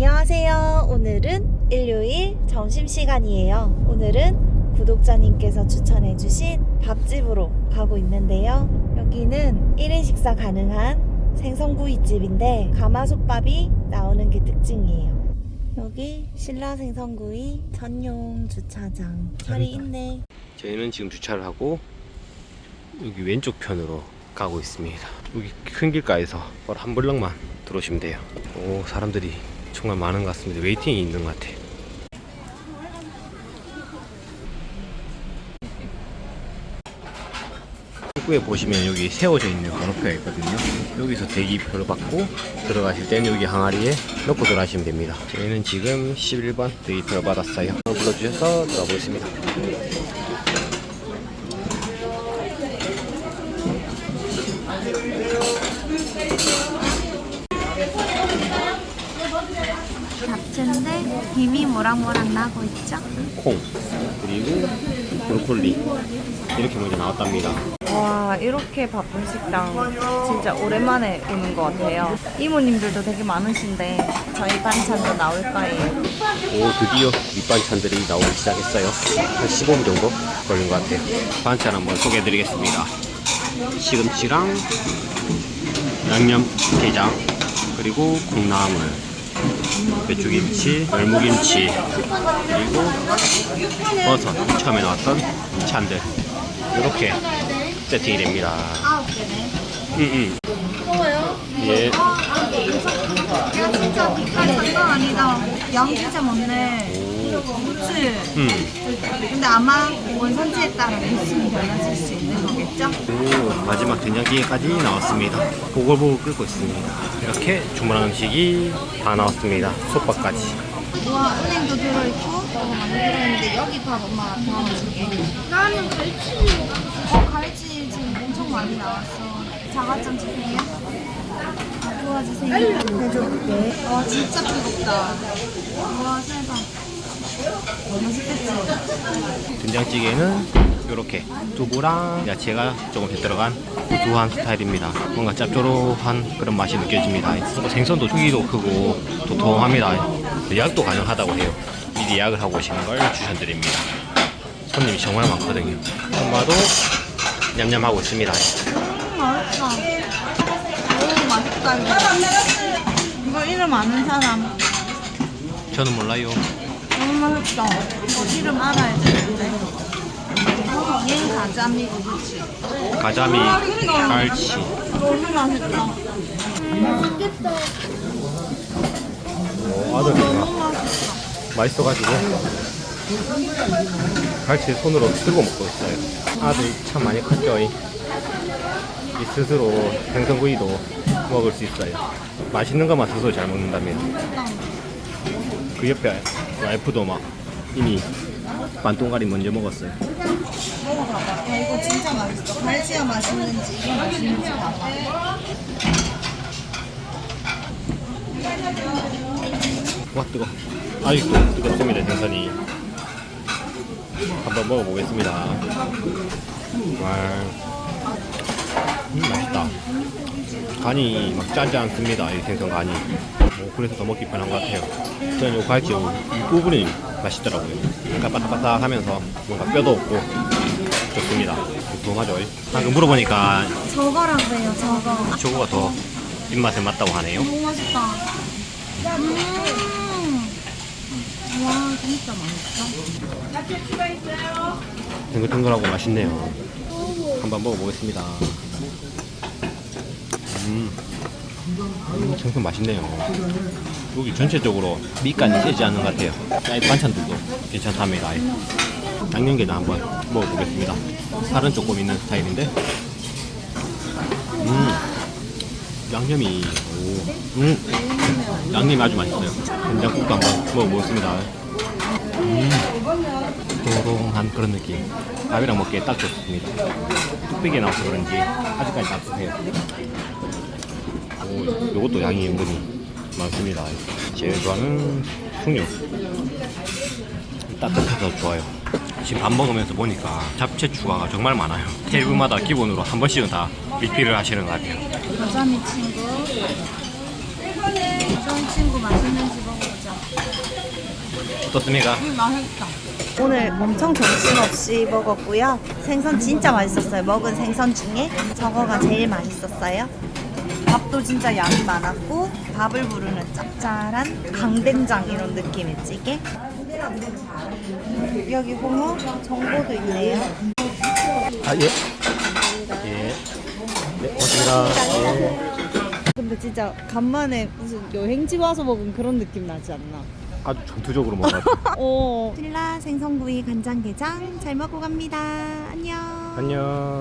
안녕하세요. 오늘은 일요일 점심시간이에요. 오늘은 구독자님께서 추천해주신 밥집으로 가고 있는데요. 여기는 1인 식사 가능한 생선구이집인데 가마솥밥이 나오는 게 특징이에요. 여기 신라 생선구이 전용 주차장. 자리 있네. 저희는 지금 주차를 하고 여기 왼쪽 편으로 가고 있습니다. 여기 큰 길가에서 한 블럭만 들어오시면 돼요. 오 사람들이 정말 많은 것 같습니다. 웨이팅이 있는 것 같아요. 입구에 보시면 여기 세워져 있는 번호표가 있거든요. 여기서 대기표를 받고 들어가실 때는 여기 항아리에 넣고 들어가시면 됩니다. 저희는 지금 11번 대기표를 받았어요. 불러주셔서 들어가 보겠습니다. 잡채인데 김이 모락모락 나고 있죠? 콩 그리고 브로콜리 이렇게 먼저 나왔답니다. 와 이렇게 바쁜 식당 진짜 오랜만에 오는 것 같아요 이모님들도 되게 많으신데 저희 반찬도 나올 거예요 오 드디어 밑반찬들이 나오기 시작했어요. 한 15분 정도 걸린 것 같아요. 반찬 한번 소개해드리겠습니다. 시금치랑 양념 게장 그리고 콩나물 배추김치, 열무김치 그리고 버섯 처음에 나왔던 찬들 이렇게 세팅이 됩니다. 음, 음. 더워요? 예. 야 진짜 빛깔 장난 아니다 양 진짜 많네 그치? 음. 근데 아마 원산지에 따라 레시피 달라질 수 있는 거겠죠? 오, 마지막 된장찌개까지 나왔습니다. 보글보글 끓고 있습니다. 이렇게 주문한 음식이 다 나왔습니다. 솥밥까지. 우와 은행도 들어있고 너무 많이 들어있는데 여기 밥 엄마가 담아줄게 나는 갈치 어 갈치 지금 엄청 많이 나왔어 자가점 주세요 도와주세요 해줄게 와 진짜 뜨겁다 와 세상? 된장찌개는 이렇게 두부랑 야채가 조금씩 들어간 구수한 스타일입니다. 뭔가 짭조름한 그런 맛이 느껴집니다. 뭐 생선도 크기도 크고 도톰합니다. 예약도 가능하다고 해요. 미리 예약을 하고 오시는 걸 추천드립니다. 손님이 정말 많거든요. 엄마도 냠냠하고 있습니다. 음 맛있다 오 맛있다 이거 이거 이름 아는 사람 저는 몰라요. 너무 맛있다 이거 이름 알아야 되는데 얘는 가자미고 그치? 가자미, 갈치, 너무 맛있다 맛있겠다. 오, 아들이가 너무 맛있다 맛있어가지고 갈치 손으로 들고 먹고 있어요. 아들이 참 많이 컸죠. 이, 이 스스로 생선구이도 먹을 수 있어요. 맛있는 것만 스스로 잘 먹는다면 그 옆에 와이프도 막 이미 반동가리 먼저 먹었어요. 먹어봐봐. 야, 이거 진짜 맛있어. 갈치가 맛있는지 이게 맛있는지 봐봐. 와 뜨거. 아직도 뜨겁습니다 생선이. 한번 먹어보겠습니다. 와, 음, 맛있다. 간이 막 짜지 않습니다. 이 생선 간이. 뭐 그래서 더 먹기 편한 것 같아요. 저는 이 갈치 윗부분이 맛있더라고요. 약간 바삭바삭하면서 뭔가 뼈도 없고 좋습니다. 궁금하죠? 방금 물어보니까 저거라고 해요, 저거. 저거가 더 입맛에 맞다고 하네요. 너무 맛있다. 음. 와, 진짜 맛있어. 탱글탱글하고 맛있네요. 한번 먹어보겠습니다. 음, 음, 생선 맛있네요. 여기 전체적으로 밑간이 세지 않는 것 같아요. 사이드 반찬들도 괜찮답니다. 양념게장 한번 먹어보겠습니다. 살은 조금 있는 스타일인데, 음, 양념이, 오, 음, 양념이 아주 맛있어요. 된장국도 한번 먹어보겠습니다. 음. 도롱한 그런 느낌. 밥이랑 먹기에 딱 좋습니다. 뚝배기에 나와서 그런지 아직까지 따뜻해요. 오, 요것도 양이 은근히 많습니다. 제일 좋아하는 숭늉. 따뜻해서 좋아요. 지금 밥 먹으면서 보니까 잡채 추가가 정말 많아요. 테이블마다 기본으로 한 번씩은 다 리필을 하시는 것 같아요. 가자미 친구. 가자미 친구 맛있는지 먹어볼게. 진짜. 어떻습니까? 음, 맛있다. 오늘 엄청 정신없이 먹었고요. 생선 진짜 맛있었어요. 먹은 생선 중에 저거가 제일 맛있었어요. 밥도 진짜 양이 많았고 밥을 부르는 짭짤한 강된장 이런 느낌의 찌개. 여기 홍어 정보도 있네요. 아 예. 예. 네, 고맙습니다. 예. 근데 진짜 간만에 무슨 여행지 와서 먹은 그런 느낌 나지 않나? 아주 전투적으로 먹어요. 어. 신라 생선구이 간장게장 잘 먹고 갑니다. 안녕. 안녕.